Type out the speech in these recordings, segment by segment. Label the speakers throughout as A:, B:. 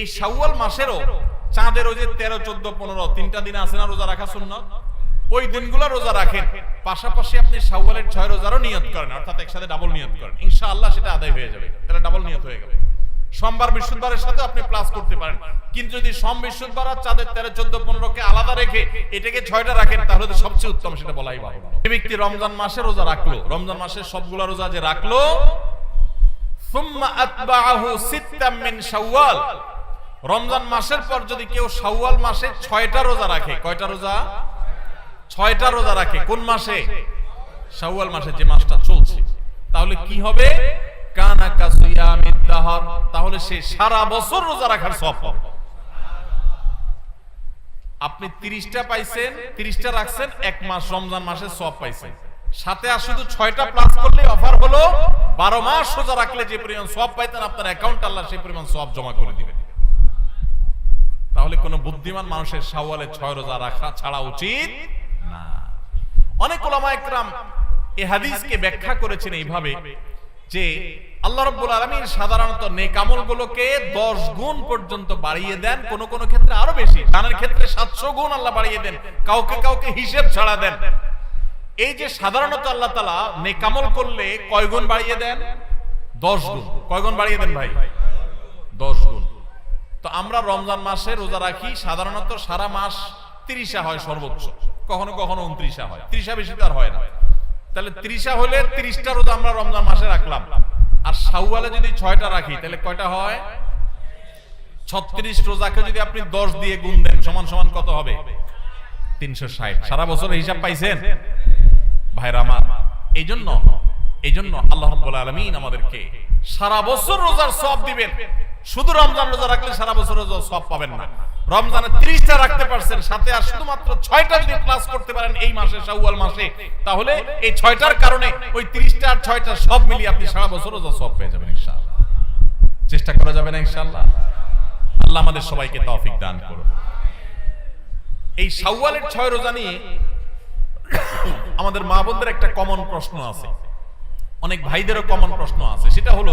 A: এই শাওয়াল মাসেরও চাঁদের ওই যে তেরো, চোদ্দ, পনেরো, তিনটা দিন আছে না রোজা রাখা শূন্য ওই দিনগুলো রোজা রাখেন। পাশাপাশি আপনি শাওয়ালের ছয় রোজারও নিয়ত করেন, অর্থাৎ একসাথে ডাবল নিয়ত করেন। ইনশাআল্লাহ সেটা আদায় হয়ে যাবে। তাহলে ডাবল নিয়ত হয়ে গেল। সোমবার, বৃহস্পতিবারের সাথে আপনি প্লাস করতে পারেন। কিন্তু যদি সোম, বৃহস্পতিবার আর চাঁদের তেরো, চোদ্দ পনেরো কে আলাদা রেখে এটাকে ছয়টা রাখেন, তাহলে তো সবচেয়ে উত্তম, সেটা বলাই ভালো যে ব্যক্তি রমজান মাসে রোজা রাখল, রমজান মাসের সবগুলা রোজা যে রাখল, সুম্মা আতবাআহু সিত্তাম মিন শাওয়াল রমজান মাসের পর যদি কেউ শাওয়াল মাসে ছয়টা রোজা রাখে, কয়টা রোজা? ছয়টা রোজা রাখে। কোন মাসে? শাওয়াল মাসে যে মাসটা চলছে। তাহলে কি হবে? কানা তাহলে সে সারা বছর রোজা রাখার আপনি তিরিশটা পাইছেন, তিরিশটা রাখছেন, এক মাস রমজান মাসে সব পাইছেন। সাথে আর শুধু ছয়টা প্লাস করলে অফার হলো, বারো মাস সোজা রাখলে যে পরিমাণ সব পাইতেন আপনার অ্যাকাউন্ট আল্লাহ সেই পরিমাণ সব জমা করে দিবেন। তাহলে কোন বুদ্ধিমান মানুষের সাওয়ালে ছয় রোজা রাখা ছাড়া উচিত না। অনেক ওলামা একরাম এই হাদিসকে ব্যাখ্যা করেছেন এইভাবে যে আল্লাহ রাব্বুল আলামিন সাধারণত নেক আমলগুলোকে 10 গুণ পর্যন্ত বাড়িয়ে দেন, কোন কোন ক্ষেত্রে আরও বেশি। দানের ক্ষেত্রে 700 গুণ আল্লাহ বাড়িয়ে দেন, কাউকে কাউকে হিসেব ছাড়া দেন। এই যে সাধারণত আল্লাহ তালা নেকামল করলে কয় গুণ বাড়িয়ে দেন? 10 গুণ। কয় গুণ বাড়িয়ে দেন ভাই? 10 গুণ। তো আমরা রমজান মাসে রোজা রাখি, সাধারণত সারা মাস তিরিশা হয় সর্বোচ্চ। কখনো কখনো উনত্রিশা হয়। ত্রিশা বেশি তো আর হয় না। তাহলে ত্রিশা হলে তিরিশটা রোজা আমরা রমজান মাসে রাখলাম। আর শাওয়ালে যদি ছয়টা রাখি, তাহলে কয়টা হয়? ছত্রিশ রোজাকে যদি আপনি দশ দিয়ে গুণ দেন, সমান সমান কত হবে? তিনশো ষাট। সারা বছর হিসাব পাইছেন? ভাইরা আমার এই জন্য এই জন্য আল্লাহ আলামিন আমাদেরকে সারা বছর রোজার সব দিবেন। শুধু রমজান রোজা রাখলে সারা বছর রোজা সব পাবেন না। রমজানে তিরিশটা রাখতে পারছেন, সাথে আর শুধুমাত্র ছয়টা যদি প্লাস করতে পারেন এই মাসে, শাওয়াল মাসে, তাহলে এই ছয়টার কারণে ওই তিরিশটা আর ছয়টা সব মিলিয়ে আপনি সারা বছর রোজা সব পেয়ে যাবেন ইনশাআল্লাহ। চেষ্টা করা যাবে না ইনশাআল্লাহ। আল্লাহ আমাদের সবাইকে তৌফিক দান করুন। এই শাওয়ালের ছয় রোজা নিয়ে আমাদের মা বোনদের একটা কমন প্রশ্ন আছে। অনেক ভাইদেরও কমন প্রশ্ন আছে। সেটা হলো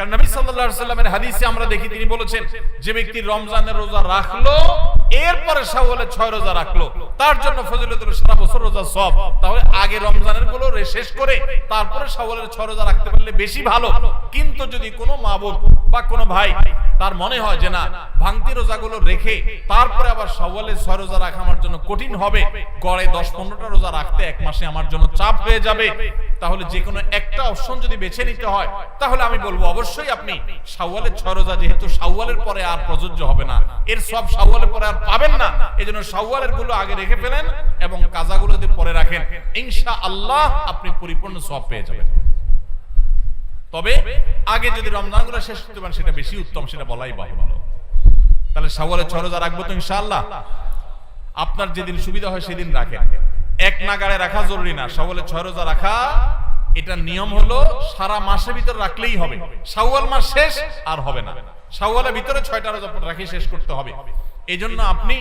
A: কারণ নবী সাল্লাল্লাহু সাল্লামের হাদিসে আমরা দেখি, তিনি বলেছেন, যে ব্যক্তি রমজানের রোজা রাখল, এরপরে শাওয়ালের ছয় রোজা রাখল। তার জন্য ফজিলতুল সারা বছর রোজা সব তাহলে আগে রমজানেরগুলো শেষ করে, তারপরে শাওয়ালের ছয় রোজা রাখতে পারলে বেশি ভালো। কিন্তু যদি কোনো মা বোন বা কোনো ভাই তার মনে হয় যে না, ভাঙতি রোজাগুলো রেখে তারপরে আবার শাওয়ালের ছয় রোজা রাখা আমার জন্য কঠিন হবে। গড়ে দশ পনেরোটা রোজা রাখতে এক মাসে আমার জন্য চাপ হয়ে যাবে। তাহলে যে কোনো একটা অপশন যদি বেছে নিতে হয়, তাহলে আমি বলব অবশ্যই আপনি শাওয়ালের ছয় রোজা যেহেতু শাওয়ালের পরে আর প্রযোজ্য হবে না, এর সব শাওয়ালের পরে আর পাবেন না এই জন্য শাওয়ালেরগুলো আগে রেখে ফেলেন এবং কাজাগুলো যদি পরে রাখেন ইনশা আল্লাহ আপনি পরিপূর্ণ সব পেয়ে যাবেন। তবে আগে যদি রমজানগুলো শেষ করতে পারেন, সেটা বেশি উত্তম, সেটা বলাই ভালো। তাহলে শাওয়ালের ছয় রোজা রাখব তো ইনশাআল্লাহ। আপনার যেদিন সুবিধা হয় সেদিন রাখেন। এক নাগাড়ে রাখা জরুরি না। শাওয়ালের ছয় রোজা রাখা, এটা নিয়ম হলো সারা মাসের ভিতর রাখলেই হবে। শাওয়াল মাস শেষ আর হবে না। শাওয়ালের ভিতরে ছয়টা রোজা রাখি শেষ করতে হবে। এই জন্য আপনি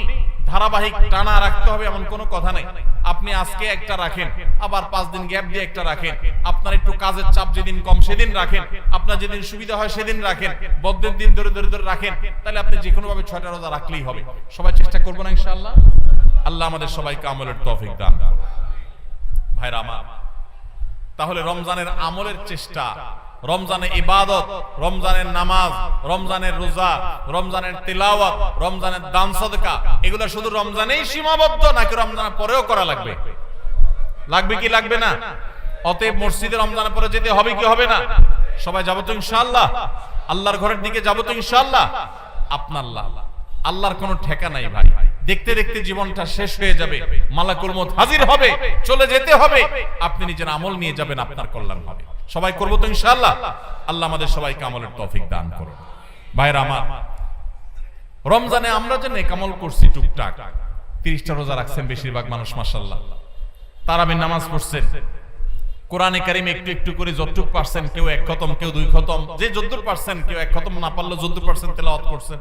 A: ধারাবাহিক টানা রাখতে হবে এমন কোনো কথা নাই। আপনি আজকে একটা রাখেন, আবার পাঁচ দিন গ্যাপ দিয়ে একটা রাখেন। আপনার একটু কাজের চাপ যেদিন কম, সেদিন রাখেন। আপনার যেদিন সুবিধা হয়, সেদিন রাখেন। বদ্ধের দিন ধরে ধরে ধরে রাখেন। তাহলে আপনি যে কোনো ভাবে ছয়টা রোজা রাখলেই হবে। সবাই চেষ্টা করব না ইনশাআল্লাহ? আল্লাহ আমাদের সবাইকে আমলের তৌফিক দান। ভাইরা আমার, তাহলে রমজানের আমলের চেষ্টা রমজানে ইবাদত, রমজানের নামাজ, রমজানের রোজা, রমজানের তিলাওয়াত, রমজানের দান সদকা, এগুলো শুধু রমজানেই সীমাবদ্ধ নাকি রমজানের পরেও করা লাগবে? লাগবে কি লাগবে না? অতএব মসজিদে রমজানের পরে যেতে হবে কি হবে না? সবাই যাব তো ইনশাআল্লাহ। আল্লাহর ঘরের দিকে যাব তো ইনশাআল্লাহ। আপনার আল্লাহ আল্লাহর কোনো ঠেকা নাই ভাই। দেখতে দেখতে জীবনটা শেষ হয়ে যাবে। মালাকুল মত হাজির হবে। চলে যেতে হবে। আপনি নিজের আমল নিয়ে যাবেন, আপনার কল্যাণ হবে। সবাই করব তো ইনশাআল্লাহ। আল্লাহ আমাদের সবাইকে আমলের তৌফিক দান করুন। ভাইরা আমার, রমজানে আমরা যে নেকামল করছি টুকটাক, তিরিশটা রোজা রাখছেন বেশিরভাগ মানুষ মাসাল্লাহ তারাবির নামাজ পড়ছেন। কোরআনে কারিম একটু একটু করে যতটুক পারছেন, কেউ এক খতম, কেউ দুই খতম। যে যদ্দুর পারছেন, কেউ এক খতম, না পারলে যদ্দুর পারছেন তেলাওয়াত করছেন।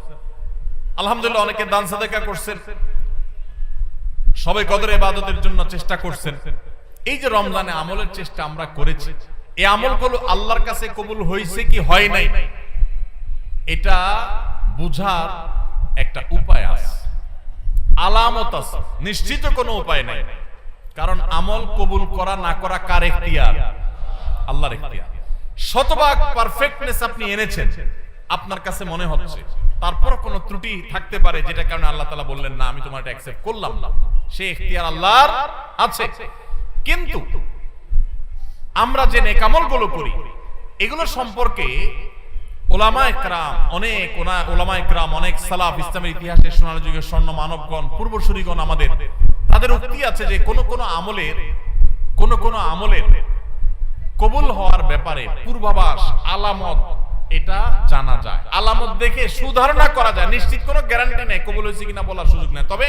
A: আলহামদুলিল্লাহ, অনেকে দান সাদেকা করছেন। সবাই কদর ইবাদতের জন্য চেষ্টা করছেন। এই যে রমজানে আমলের চেষ্টা আমরা করেছি এই আমলগুলো আল্লাহর কাছে কবুল হয়েছে কি হয় নাই? এটা বুঝার একটা উপায় আছে। আলামত আছে। নিশ্চিত কোনো উপায় নাই। কারণ আমল কবুল করা না করা কার এখতিয়ার? আল্লাহর এখতিয়ার। শতভাগ পারফেক্টনেস আপনি এনেছেন। আপনার কাছে মনে হচ্ছে। তারপর কোন ত্রুটি থাকতে পারে যেটা কারণে আল্লাহ তালা বললেন, না, আমি তোমার এটা অ্যাকসেপ্ট করলাম না। সে এখতিয়ার আল্লাহর আছে। কিন্তু আমরা যে নেকামলগুলো করি, এগুলো সম্পর্কে ওলামা অনেক কোন কোন আমলের কবুল হওয়ার ব্যাপারে পূর্বাভাস, আলামত, এটা জানা যায়। আলামত দেখে সুধারণা করা যায়। নিশ্চিত কোনো গ্যারান্টি নেই কবুল হয়েছে কিনা বলার সুযোগ নেই। তবে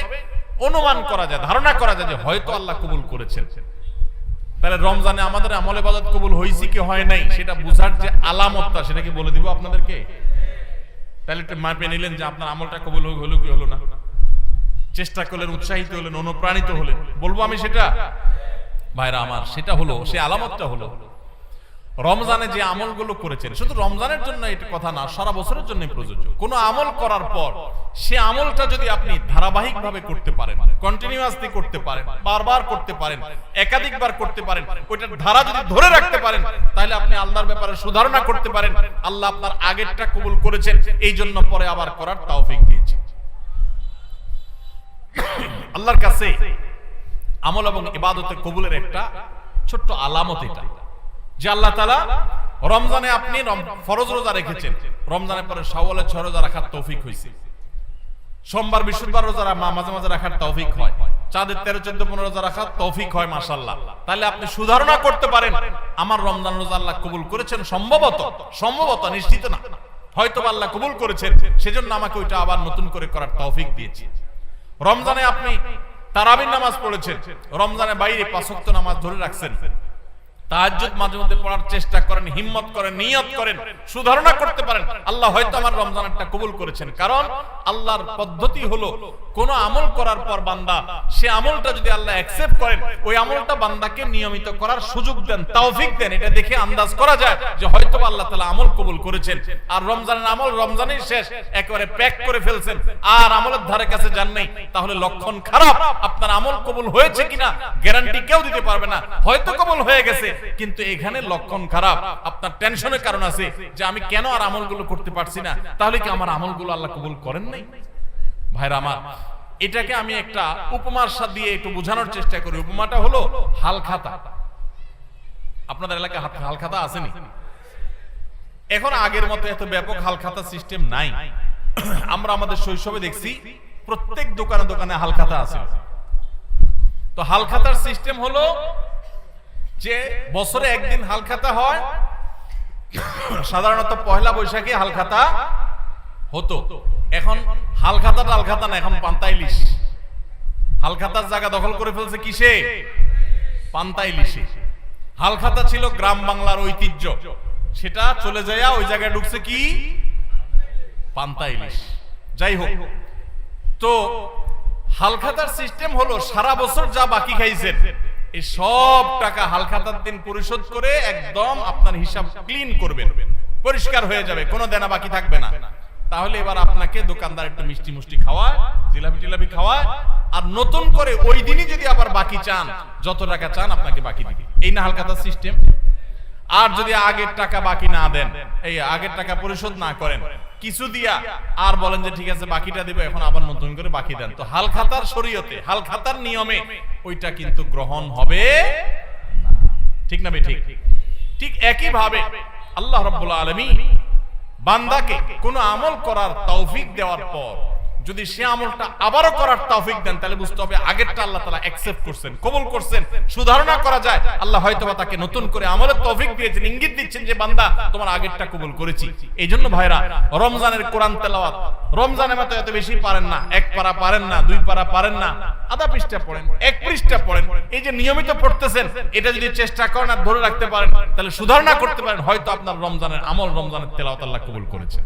A: অনুমান করা যায়, ধারণা করা যায় যে হয়তো আল্লাহ কবুল করেছেন। তাহলে রমজানে আমাদের আমলে বাজাত কবুল হয়েছে কি হয় নাই, সেটা বুঝার যে আলামতটা, সেটা কি বলে দিব আপনাদেরকে? তাহলে একটু মাপে নিলেন যে আপনার আমলটা কবুল হলো কি হলো না। চেষ্টা করলেন, উৎসাহিত হলেন, অনুপ্রাণিত হলেন। বলব আমি সেটা? ভাইরা আমার, সেটা হলো, সে আলামতটা হলো। রমজানে যে আমলগুলো করেছেন, শুধু রমজানের জন্য এটা কথা না, সারা বছরের জন্য প্রযোজ্য। কোনো আমল করার পর সে আমলটা যদি আপনি ধারাবাহিকভাবে করতে পারেন কন্টিনিউয়াসলি করতে পারেন, বারবার করতে পারেন, একাধিকবার করতে পারেন, ওইটার ধারা যদি ধরে রাখতে পারেন, তাহলে আপনি আল্লাহর ব্যাপারে সুধারণা করতে পারেন। আল্লাহ আপনার আগেরটা কবুল করেছেন এই জন্য পরে আবার করার তৌফিক দিয়েছে। আল্লাহর কাছে আমল এবং ইবাদতে কবুলের একটা ছোট্ট আলামত এটা, যে আল্লাহ তালা রমজানে আপনি ফরজ রোজা রেখেছেন। রমজানের পরে শাওয়ালের ছয় রোজা রাখার তৌফিক হয়েছে। সোমবার বৃহস্পতিবার রোজা মা- মাঝে মাঝে রাখার তৌফিক হয়। চাঁদের তেরো, চোদ্দ, পনেরো রোজা রাখার তৌফিক হয় মাসাল্লাহ তাহলে আপনি সুধারণা করতে পারেন, আমার রমজান রোজা আল্লাহ কবুল করেছেন সম্ভবত সম্ভবত নিশ্চিত না। হয়তো আল্লাহ কবুল করেছেন, সেজন্য আমাকে ওইটা আবার নতুন করে করার তৌফিক দিয়েছে। রমজানে আপনি তারাবির নামাজ পড়েছেন, রমজানে বাইরে পাঁচক্ত নামাজ ধরে রাখছেন। তাহাজ্জুদ মাঝে মধ্যে পড়ার চেষ্টা করেন, হিম্মত করেন, নিয়ত করেন, সুধারণা করতে পারেন। আল্লাহ হয়তো আমার রমজানেরটা কবুল করেছেন। কারণ আল্লাহর পদ্ধতি হলো, কোন আমল করার পর বান্দা, সে আমলটা যদি আল্লাহ অ্যাকসেপ্ট করেন, ওই আমলটা বান্দাকে নিয়মিত করার সুযোগ দেন দেন। এটা দেখে আন্দাজ করা যায় যে হয়তো আল্লাহ আমল কবুল করেছেন। আর রমজানের আমল রমজানেই শেষ, একেবারে প্যাক করে ফেলছেন। আর আমলের ধারে কাছে যান নাই, তাহলে লক্ষণ খারাপ। আপনার আমল কবুল হয়েছে কিনা গ্যারান্টি কেউ দিতে পারবে না। হয়তো কবুল হয়ে গেছে কিন্তু এখানে লক্ষণ খারাপ। আপনার টেনশনের কারণ আছে যে আমি কেন আর আমলগুলো করতে পারছি না? তাহলে কি আমার আমলগুলো আল্লাহ কবুল করেন নাই? ভাইরা আমার, এটাকে আমি একটা উপমার সাথে দিয়ে একটু বোঝানোর চেষ্টা করি। উপমাটা হলো হালখাতা আপনাদের এলাকায় হাত- হালখাতা আসেনি এখন আগের মতো এত ব্যাপক হাল হালখাতা সিস্টেম নাই। আমরা আমাদের শৈশবে দেখছি প্রত্যেক দোকানে দোকানে হালখাতা আছে। তো হালখাতার সিস্টেম হলো যে বছরে একদিন হালখাতা হয়, সাধারণত পয়লা বৈশাখে হালখাতা হতো। এখন হালখাতা টালখাতা না, এখন পান্তা ইলিশ। হালখাতার জায়গা দখল করে ফেলছে কিসে? পান্তা ইলিশে। হালখাতা ছিল গ্রাম বাংলার ঐতিহ্য। সেটা চলে যায় ওই জায়গায় ঢুকছে কি? পান্তা ইলিশ। যাই হোক। তো হালখাতার সিস্টেম হলো সারা বছর যা বাকি খাইছেন। এই সব টাকা হালখাতার দিন পরিশোধ করে একদম আপনার হিসাব ক্লিন করবেন। পরিষ্কার হয়ে যাবে, কোনো দেনা বাকি থাকবে না। তাহলে এবার আপনাকে দোকানদার একটু মিষ্টি মুষ্টি খাওয়ায়, জিলাপি টিলাপি খাওয়ায়, আর নতুন করে ওই দিনই যদি আবার বাকি চান, যত টাকা চান আপনাকে বাকি দিবে। এই না হালখাতার সিস্টেম আর যদি আগের টাকা বাকি না দেন, এই আগের টাকা পরিশোধ না করেন কিছু দিয়া আর বলেন যে, ঠিক আছে, বাকিটা দিব, এখন আবার নতুন করে বাকি দেন তো হাল খাতার শরীয়তে, হালখাতার নিয়মে ওইটা কিন্তু গ্রহণ হবে। ঠিক না ঠিক ঠিক একই ভাবে আল্লাহ রাব্বুল আলামিন বান্দাকে কোনো আমল করার তৌফিক দেওয়ার পর যদি সে আমলটা আবারও করার তৌফিক দেন, তাহলে বুঝতে হবে আগেরটা আল্লাহ তাআলা অ্যাকসেপ্ট করছেন, কবুল করছেন, সুধারণা করা যায়। আল্লাহ হয়তোবা তাকে নতুন করে আমলের তৌফিক দিয়েছেন, ইঙ্গিত দিচ্ছেন যে, বান্দা, তোমার আগেরটা কবুল করেছি। এই জন্য ভাইরা, রমজানের কোরআন তেলাওয়াত, রমজানের মতো এত বেশি পারেন না, এক পারা পারেন না, দুই পারা পারেন না, আধা পৃষ্ঠা পড়েন, এক পৃষ্ঠা পড়েন, এই যে নিয়মিত পড়তেছেন, এটা যদি চেষ্টা করেন আর ধরে রাখতে পারেন, তাহলে সুধারণা করতে পারেন, হয়তো আপনার রমজানের আমল রমজানের তেলাওয়াত আল্লাহ কবুল করেছে।